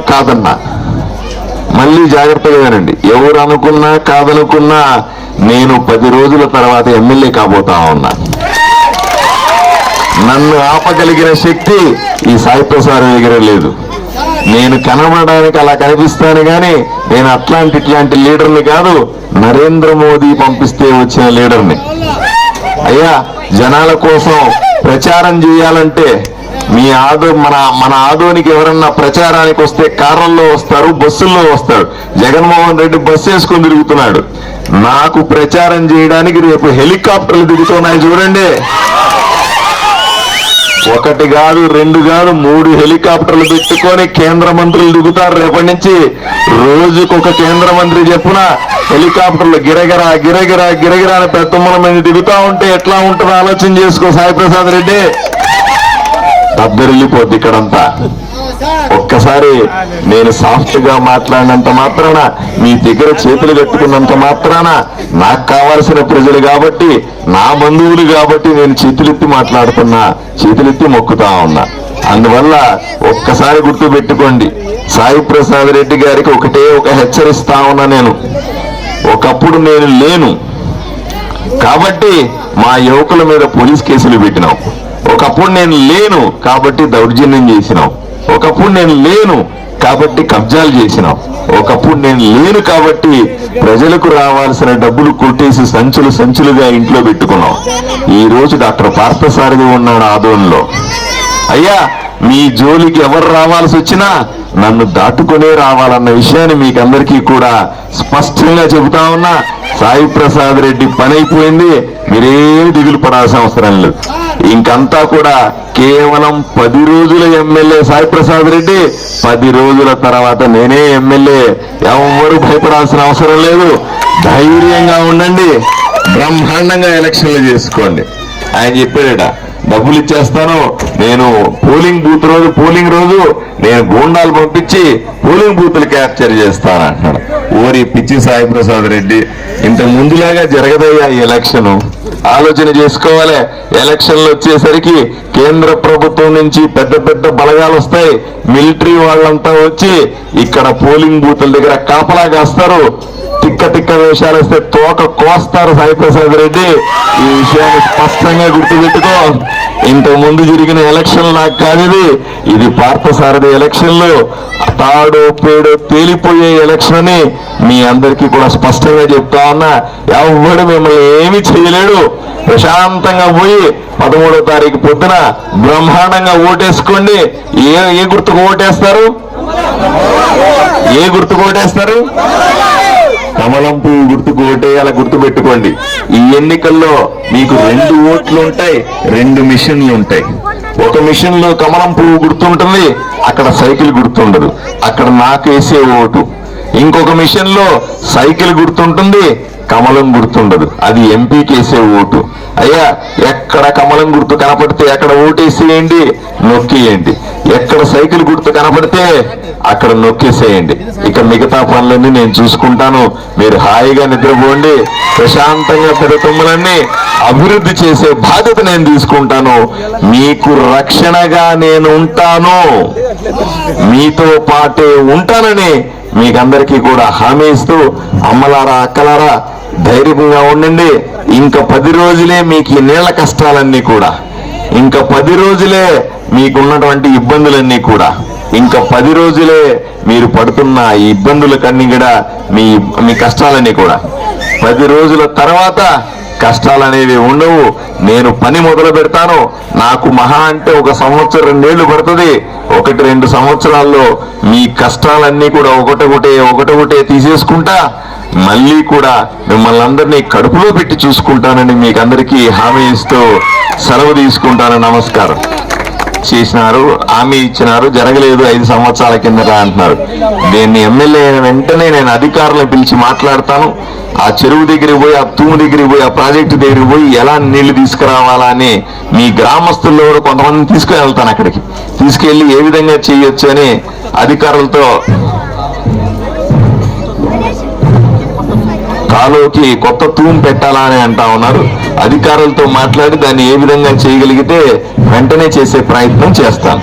కాదన్నా. మళ్ళీ జాగ్రత్తగా వినండి. ఎవరు అనుకున్నా కాదనుకున్నా నేను పది రోజుల తర్వాత ఎమ్మెల్యే కాబోతా ఉన్నా. నన్ను ఆపగలిగిన శక్తి ఈ సాయి ప్రసాద్ దగ్గర లేదు. నేను కనబడడానికి అలా కనిపిస్తాను కానీ నేను అట్లాంటి ఇట్లాంటి లీడర్ని కాదు నరేంద్ర మోదీ పంపిస్తే వచ్చిన లీడర్ని. అయ్యా జనాల కోసం ప్రచారం చేయాలంటే మీ ఆదో మన మన ఆదోనికి ఎవరన్నా ప్రచారానికి వస్తే కార్లలో వస్తారు బస్సుల్లో వస్తారు. జగన్మోహన్ రెడ్డి బస్సు వేసుకొని తిరుగుతున్నాడు. నాకు ప్రచారం చేయడానికి రేపు హెలికాప్టర్లు దిగుతున్నాయి చూడండి. ఒకటి కాదు రెండు కాదు మూడు హెలికాప్టర్లు పెట్టుకొని కేంద్ర మంత్రులు దిగుతారు రేపటి నుంచి. రోజుకొక కేంద్ర మంత్రి చెప్పున హెలికాప్టర్లు గిరగిరా గిరగిరా గిరగిరా అని పెద్దమ్మల మీద దిగుతా ఉంటే ఎట్లా ఉంటుందో ఆలోచన చేసుకో సాయి ప్రసాద్ రెడ్డి. దద్దరిల్లిపోద్ది ఇక్కడంతా. ఒక్కసారి నేను సాఫ్ట్గా మాట్లాడినంత మాత్రాన మీ దగ్గర చేతులు కట్టుకున్నంత మాత్రాన నాకు కావాల్సిన ప్రజలు కాబట్టి నా బంధువులు కాబట్టి నేను చేతులెత్తి మాట్లాడుతున్నా చేతులెత్తి మొక్కుతా ఉన్నా. అందువల్ల ఒక్కసారి గుర్తు పెట్టుకోండి సాయి ప్రసాద్ రెడ్డి గారికి ఒకటే ఒక హెచ్చరిస్తా ఉన్నా నేను. ఒకప్పుడు నేను లేను. కాబట్టి మా యువకుల మీద పోలీస్ కేసులు పెట్టినాం. ఒకప్పుడు నేను లేను కాబట్టి దౌర్జన్యం చేసినాం ఒకప్పుడు నేను లేను కాబట్టి కబ్జాలు చేసినాం ఒకప్పుడు నేను లేను కాబట్టి ప్రజలకు రావాల్సిన డబ్బులు కొట్టేసి సంచులు సంచులుగా ఇంట్లో పెట్టుకున్నాం ఈ రోజు డాక్టర్ పార్థసారథి ఉన్నాడు ఆదోళనలో అయ్యా మీ జోలికి ఎవరు రావాల్సి వచ్చినా నన్ను దాటుకునే రావాలన్న విషయాన్ని మీకందరికీ కూడా స్పష్టంగా చెబుతా ఉన్నా. సాయి ప్రసాద్ రెడ్డి పని అయిపోయింది. మీరేమి దిగులు పడాల్సిన అవసరం లేదు. ఇంకంతా కూడా కేవలం పది రోజుల ఎమ్మెల్యే సాయి ప్రసాద్ రెడ్డి పది రోజుల తర్వాత నేనే ఎమ్మెల్యే. ఎవరు భయపడాల్సిన అవసరం లేదు. ధైర్యంగా ఉండండి. బ్రహ్మాండంగా ఎలక్షన్లు చేసుకోండి. ఆయన చెప్పాడట డబ్బులు ఇచ్చేస్తాను. నేను పోలింగ్ బూత్ రోజు పోలింగ్ రోజు నేను గూండాలు పంపించి పోలింగ్ బూతులు క్యాప్చర్ చేస్తాను అంటున్నాడు. ఓరి పిచ్చి సాయి ప్రసాద్ రెడ్డి ఇంత ముందులాగా జరగదయ్యా ఈ ఎలక్షను? ఆలోచన చేసుకోవాలి. ఎలక్షన్లు వచ్చేసరికి కేంద్ర ప్రభుత్వం నుంచి పెద్ద పెద్ద బలగాలు వస్తాయి. మిలిటరీ వాళ్ళంతా వచ్చి ఇక్కడ పోలింగ్ బూతుల దగ్గర కాపలా కాస్తారు. తిక్క తిక్క వేషాలు వస్తే తోక కోస్తారు సాయిప్రసాద్ రెడ్డి. ఈ విషయాన్ని స్పష్టంగా గుర్తుపెట్టుకో. ఇంతకు ముందు జరిగిన ఎలక్షన్ నాకు కాదు ఇది పార్థసారథి ఎలక్షన్లు. తాడో పేడో తేలిపోయే ఎలక్షన్ అని మీ అందరికీ కూడా స్పష్టంగా చెప్తా ఉన్నా ఎవడు మిమ్మల్ని ఏమీ చేయలేడు. ప్రశాంతంగా పోయి పదమూడో తారీఖు పొద్దున బ్రహ్మాండంగా ఓటేసుకోండి. ఏ ఏ గుర్తుకు ఓటేస్తారు? ఏ గుర్తుకు ఓటేస్తారు? కమలం పువ్వు గుర్తుకు ఓటేయాల గుర్తు పెట్టుకోండి ఈ ఎన్నికల్లో మీకు రెండు ఓట్లు ఉంటాయి రెండు మిషన్లు ఉంటాయి. ఒక మిషన్లో కమలం పువ్వు గుర్తుంటుంది అక్కడ సైకిల్ గుర్తుండదు అక్కడ నాకు వేసే ఓటు. ఇంకొక మిషన్లో సైకిల్ గుర్తుంటుంది కమలం గుర్తుండదు అది ఎంపీకి వేసే ఓటు. అయ్యా ఎక్కడ కమలం గుర్తు కనపడితే అక్కడ ఓటేసేయండి నొక్కేయండి ఎక్కడ సైకిల్ గుర్తు కనపడితే అక్కడ నొక్కేసేయండి. ఇక మిగతా పనులన్నీ నేను చూసుకుంటాను. మీరు హాయిగా నిద్రపోండి. ప్రశాంతంగా పెడుతుమ్మలన్నీ అభివృద్ధి చేసే బాధ్యత నేను తీసుకుంటాను. మీకు రక్షణగా నేను ఉంటాను. మీతో పాటే ఉంటానని మీకందరికీ కూడా హామీ ఇస్తూ అమ్మలారా అక్కలారా ధైర్యంగా ఉండండి. ఇంకా పది రోజులే మీకు ఈ నీళ్ళ కష్టాలన్నీ కూడా. ఇంకా పది రోజులే మీకున్నటువంటి ఇబ్బందులన్నీ కూడా. ఇంకా పది రోజులే మీరు పడుతున్న ఈ ఇబ్బందుల కన్నీ కూడా మీ మీ కష్టాలన్నీ కూడా. పది రోజుల తర్వాత కష్టాలు అనేవి ఉండవు. నేను పని మొదలు పెడతాను. నాకు మహా అంటే ఒక సంవత్సరం రెండేళ్ళు పడుతుంది. ఒకటి రెండు సంవత్సరాల్లో మీ కష్టాలన్నీ కూడా ఒకటొకటే ఒకటొకటే తీసేసుకుంటా మళ్ళీ కూడా మిమ్మల్ని అందరినీ కడుపులో పెట్టి చూసుకుంటానని మీకు అందరికీ హామీ ఇస్తూ సెలవు తీసుకుంటాను. నమస్కారం. చేసినారు హామీ ఇచ్చినారు జరగలేదు ఐదు సంవత్సరాల కిందట అంటున్నారు. దీన్ని ఎమ్మెల్యే అయిన వెంటనే నేను అధికారులను పిలిచి మాట్లాడతాను. ఆ చెరువు దగ్గరికి పోయి ఆ తూము దగ్గరికి పోయి ఆ ప్రాజెక్టు దగ్గరికి పోయి ఎలా నీళ్ళు తీసుకురావాలా అని మీ గ్రామస్తుల్లో కూడా కొంతమందిని తీసుకుని వెళ్తాను అక్కడికి. తీసుకెళ్ళి ఏ విధంగా చేయొచ్చు అని అధికారులతో కాలువకి కొత్త తూము పెట్టాలా అని అంటా ఉన్నారు. అధికారులతో మాట్లాడి దాన్ని ఏ విధంగా చేయగలిగితే వెంటనే చేసే ప్రయత్నం చేస్తాను.